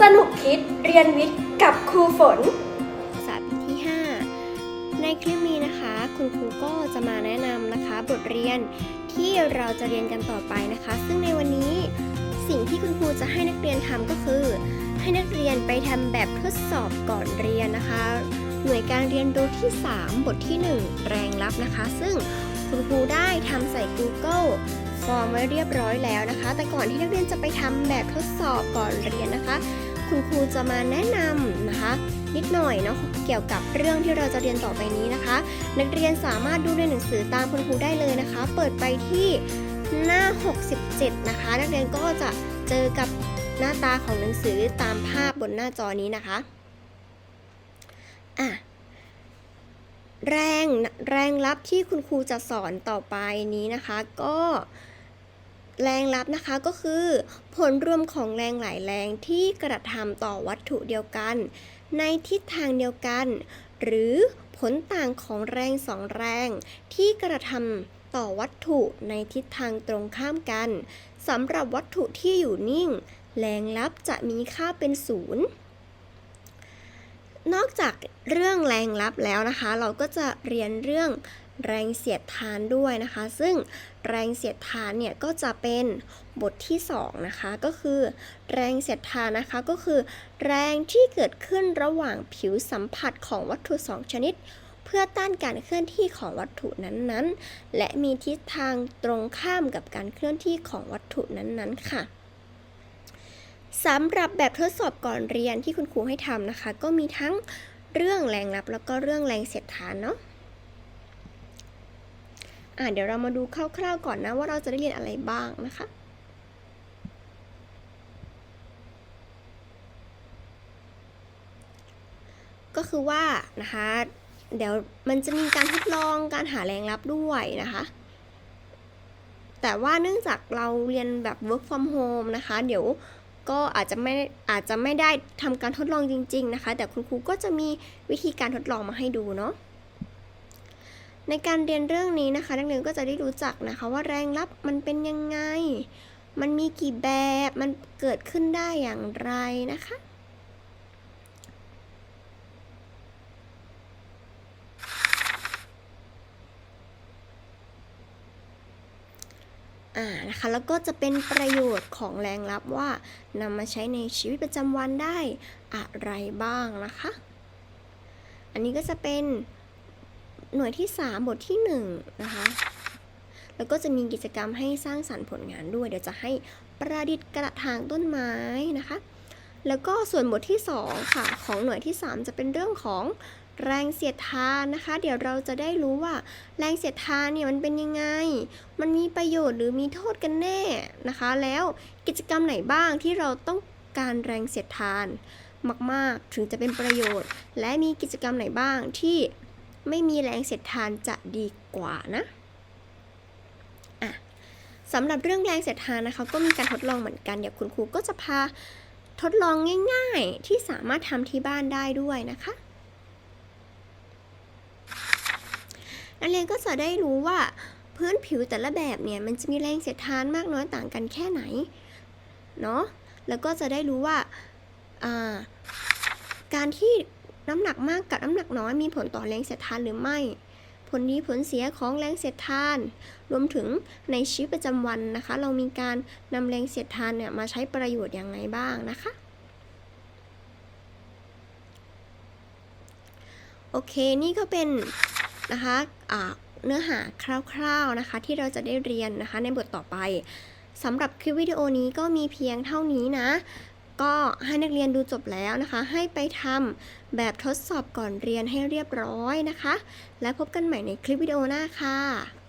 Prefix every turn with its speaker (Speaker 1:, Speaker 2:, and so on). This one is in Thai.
Speaker 1: สนุกคิดเรียนวิทย์กับครูฝน
Speaker 2: ศาสตร์ปีที่ 5 ในคลิปนี้นะคะ คุณครูก็จะมาแนะนำนะคะ บทเรียนที่เราจะเรียนกันต่อไปนะคะ ซึ่งในวันนี้สิ่งที่คุณครูจะให้นักเรียนทำก็คือ ให้นักเรียนไปทำแบบทดสอบก่อนเรียนนะคะ หน่วยการเรียนรู้ที่ 3 บทที่ 1 แรงลับนะคะ ซึ่งคุณครูได้ทำใส่ Google ฟอร์มไว้เรียบร้อยแล้วนะคะ แต่ก่อนที่นักเรียนจะไปทำแบบทดสอบก่อนเรียนนะคะ คุณครูจะมาแนะนำนะคะ นิดหน่อยเนาะเกี่ยวกับเรื่องที่เราจะเรียนต่อไปนี้นะคะ นักเรียนสามารถดูในหนังสือตามคุณครูได้เลยนะคะ เปิดไปที่หน้า 67 นะคะ นักเรียนก็จะเจอกับหน้าตาของหนังสือตามภาพบนหน้าจอนี้นะคะอะแรงแรงลับที่คุณครูจะสอนต่อไปนี้นะคะ ก็ แรงลับนะคะก็คือ ผลรวมของแรงหลายแรงที่กระทำต่อวัตถุเดียวกัน ในทิศทางเดียวกัน หรือผลต่างของแรงสองแรงที่กระทำต่อวัตถุในทิศทางตรงข้ามกันสำหรับวัตถุที่อยู่นิ่ง แรงลับจะมีค่าเป็นศูนย์นอกจากเรื่องแรงลับแล้วนะคะ เราก็จะเรียนเรื่อง แรงเสียดทานด้วยนะคะ ซึ่งแรงเสียดทานเนี่ยก็จะเป็นบทที่2นะคะก็คือ แรงเสียดทานนะคะก็คือ แรงที่เกิดขึ้นระหว่างผิวสัมผัสของวัตถุ 2 ชนิด เพื่อต้านการเคลื่อนที่ของวัตถุนั้นๆ และมีทิศทางตรงข้ามกับการเคลื่อนที่ของวัตถุนั้นๆค่ะสำหรับแบบทดสอบก่อนเรียนที่คุณครูให้ทำนะคะ ก็มีทั้งเรื่องแรงรับแล้วก็เรื่องแรงเสียดทานเนาะ อะเดี๋ยวเรามาดูคร่าวๆก่อนนะว่าเราจะได้เรียนอะไรบ้างนะคะก็คือว่านะคะเดี๋ยวมันจะมีการทดลองการหาแรงรับด้วยนะคะ แต่ว่าเนื่องจากเราเรียนแบบ work from home นะคะ เดี๋ยวก็อาจจะไม่อาจจะไม่ได้ทำการทดลองจริง ๆ นะคะ แต่คุณครูก็จะมีวิธีการทดลองมาให้ดูเนาะ ในการเรียนเรื่องนี้นะคะ นักเรียนก็จะได้รู้จักนะคะ ว่าแรงรับมันเป็นยังไง มันมีกี่แบบ มันเกิดขึ้นได้อย่างไรนะคะ่านะคะแล้วก็จะเป็นประโยชน์ของแรงลับว่านำมาใช้ในชีวิตประจำวันได้อะไรบ้างนะคะ อันนี้ก็จะเป็น หน่วยที่ 3 บทที่1นะคะแล้วก็จะมีกิจกรรมให้สร้างสรรค์ผลงานด้วย เดี๋ยวจะให้ประดิษฐ์กระถางต้นไม้นะคะ แล้วก็ส่วนบทที่ 2 ค่ะ ของหน่วยที่ 3 จะเป็นเรื่องของแรงเสียดทานนะคะ เดี๋ยวเราจะได้รู้ว่า แรงเสียดทานเนี่ยมันเป็นยังไง มันมีประโยชน์หรือมีโทษกันแน่นะคะ แล้วกิจกรรมไหนบ้างที่เราต้องการแรงเสียดทานมาก ๆ ถึงจะเป็นประโยชน์ และมีกิจกรรมไหนบ้างที่ ไม่มีแรงเสียดทานจะดีกว่านะอะสำหรับเรื่องแรงเสียดทานนะคะก็มีการทดลองเหมือนกัน เดี๋ยวคุณครูก็จะพาทดลองง่าย ๆ ที่สามารถทำที่บ้านได้ด้วยนะคะนักเรียนก็จะได้รู้ว่าพื้นผิวแต่ละแบบเนี่ยมันจะมีแรงเสียดทานมากน้อยต่างกันแค่ไหนเนาะแล้วก็จะได้รู้ว่าการที่ น้ำหนักมากกับน้ำหนักน้อยมีผลต่อแรงเสียดทานหรือไม่ ผลดีผลเสียของแรงเสียดทาน รวมถึงในชีวิตประจำวันนะคะ เรามีการนำแรงเสียดทานเนี่ยมาใช้ประโยชน์อย่างไรบ้างนะคะโอเค นี่ก็เป็นนะคะะเนื้อหาคร่าวๆนะคะ ที่เราจะได้เรียนนะคะในบทต่อไปสำหรับคลิปวิดีโอนี้ก็มีเพียงเท่านี้นะ ก็ให้นักเรียนดูจบแล้วนะคะ ให้ไปทำแบบทดสอบก่อนเรียนให้เรียบร้อยนะคะ และพบกันใหม่ในคลิปวิดีโอหน้าค่ะ